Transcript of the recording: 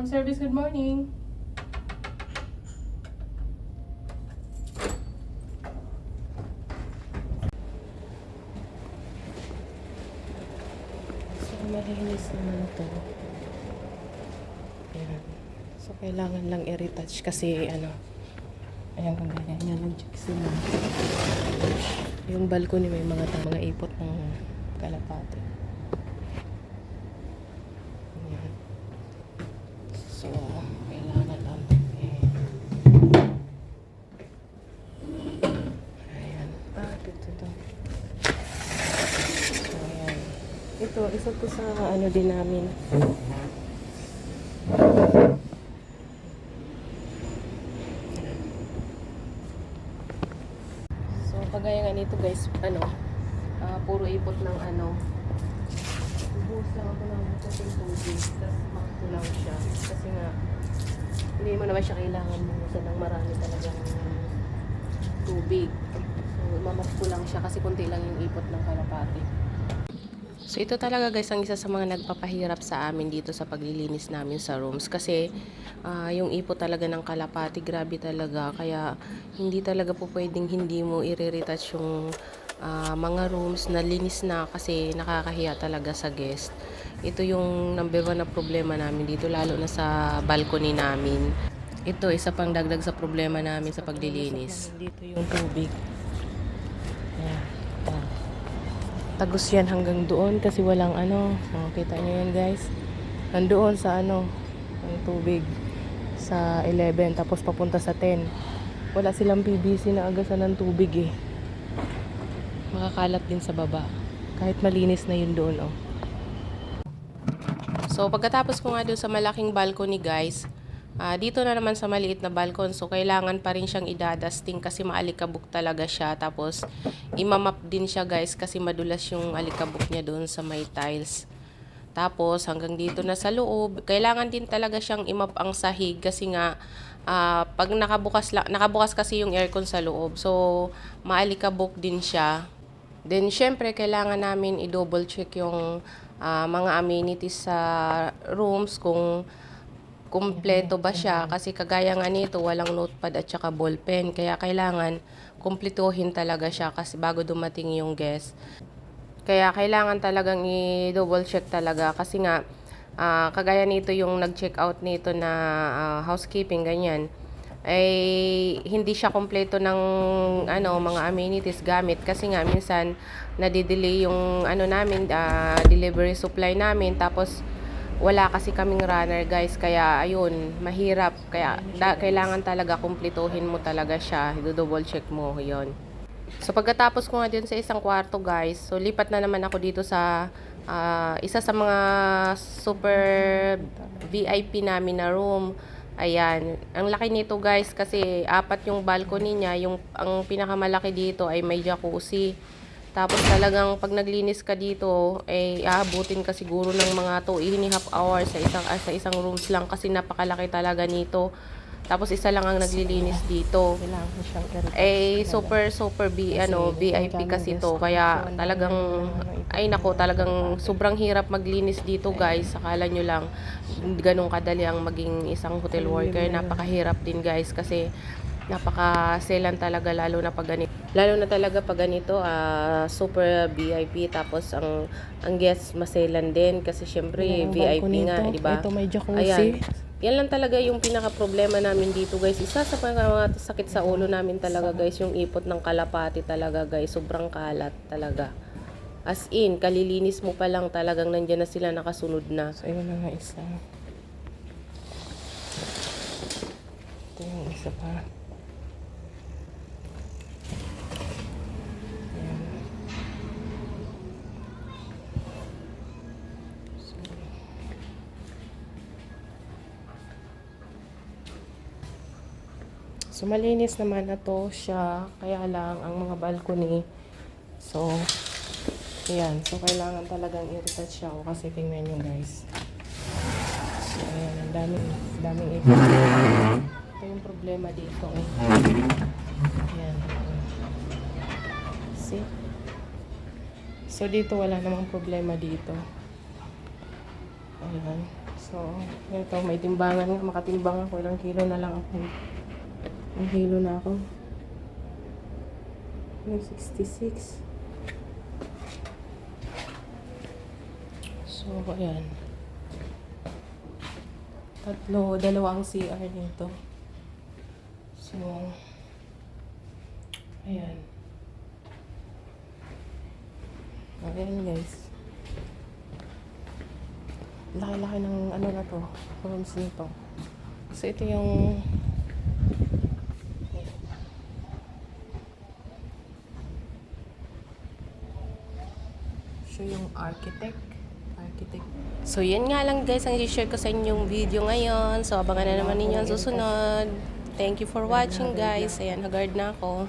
From service, good morning. So, malinis naman ito. Ayan. So, kailangan lang i-retouch kasi ano, ayan kung ganyan yan, nag-check sila. Yung balcony may mga mga ipot ng kalapate. Ito, isa to sa ano din namin. So, kagaya nga nito guys, ano, ah, puro ipot ng ano, buhos lang ako ng puting tubig, tapos lang siya. Kasi nga, hindi mo naman siya kailangan buhusan ng marami talagang tubig. So, mamas ko lang siya kasi kunti lang yung ipot ng kalapati. So ito talaga guys ang isa sa mga nagpapahirap sa amin dito sa paglilinis namin sa rooms kasi ah, yung ipot talaga ng kalapati grabe talaga kaya hindi talaga po pwedeng hindi mo i-retouch yung ah, mga rooms na linis na kasi nakakahiya talaga sa guest. Ito yung number one na problema namin dito lalo na sa balcony namin. Ito isa pang dagdag sa problema namin sa paglilinis. Dito yung tubig. Ayan. Ah. Tagos yan hanggang doon kasi walang ano. Oh, kita nyo yan guys. Nandoon sa ano, ang tubig sa 11 tapos papunta sa 10. Wala silang PVC na agasan ng tubig eh. Makakalat din sa baba. Kahit malinis na yun doon oh. So pagkatapos ko nga doon sa malaking balcony guys, ah, dito na naman sa maliit na balcony. So kailangan pa rin siyang idadusting kasi maalikabok talaga siya. Tapos imamap din siya guys kasi madulas yung alikabok niya doon sa may tiles. Tapos hanggang dito na sa loob, kailangan din talaga siyang imap ang sahig kasi nga ah, pag nakabukas la, nakabukas kasi yung aircon sa loob. So maalikabok din siya. Then syempre kailangan namin i-double check yung ah, mga amenities sa rooms kung kumpleto ba siya? Kasi kagaya nga nito walang notepad at saka ballpen. Kaya kailangan kumpletuhin talaga siya kasi bago dumating yung guest. Kaya kailangan talagang i-double check talaga. Kasi nga ah, kagaya nito yung nag-check out nito na ah, housekeeping ganyan ay hindi siya kompleto ng ano mga amenities gamit. Kasi nga minsan nadidelay yung ano namin ah, delivery supply namin. Tapos wala kasi kaming runner guys. Kaya ayun mahirap. Kaya da, kailangan talaga kumpletuhin mo talaga siya. I-double check mo yon So pagkatapos ko nga dyan sa isang kwarto guys, so lipat na naman ako dito sa ah, isa sa mga super VIP namin na room. Ayan, ang laki nito guys kasi apat yung balcony niya, yung ang pinakamalaki dito ay may jacuzzi. Tapos talagang pag naglinis ka dito, eh aabutin ka siguro ng mga 2 and a half hours sa isang ah, sa isang rooms lang kasi napakalaki talaga nito. Tapos isa lang ang naglilinis dito. Eh, super, super B, ano, VIP kasi to. Kaya talagang, ano, ay nako, talagang sobrang hirap maglinis dito guys. Akala nyo lang, ganun kadali ang maging isang hotel worker. Napakahirap din guys kasi napaka-selan talaga lalo na pag ganito. Lalo na talaga pag ganito, ah, super VIP tapos ang ang guests maselan din kasi syempre Yan ang VIP balcony nga, to. di ba? Ito may jacuzzi. Ayan. Yan lang talaga yung pinaka-problema namin dito guys. Isa sa mga sakit sa ulo namin talaga guys, yung ipot ng kalapati talaga guys. Sobrang kalat talaga. As in, kalilinis mo pa lang talagang nandyan na sila nakasunod na. So, yun na nga isa. Ito yung isa pa. So, malinis naman na to siya. Kaya lang, ang mga balcony. So, ayan. So, kailangan talagang i-retouch siya. O, kasi tingnan nyo guys. So, ayan. Ang daming, daming ipon. Ito yung problema dito. Eh. Ayan. See? So, dito wala namang problema dito. Ayan. So, ito, may timbangan nga. Makatimbang ako. Ilang kilo na lang ako. Ilang kilo na ako. Yung 66. So, ayan. Tatlo, dalawang CR nito. So, ayan. Ayan guys. Laki-laki ng ano na to, rooms nito. So, ito yung siya yung architect. Architect. So, yan nga lang guys ang i-share ko sa inyong video ngayon. So, abangan na naman ninyo ang susunod. Thank you for watching guys. Ayan, hagard na ako.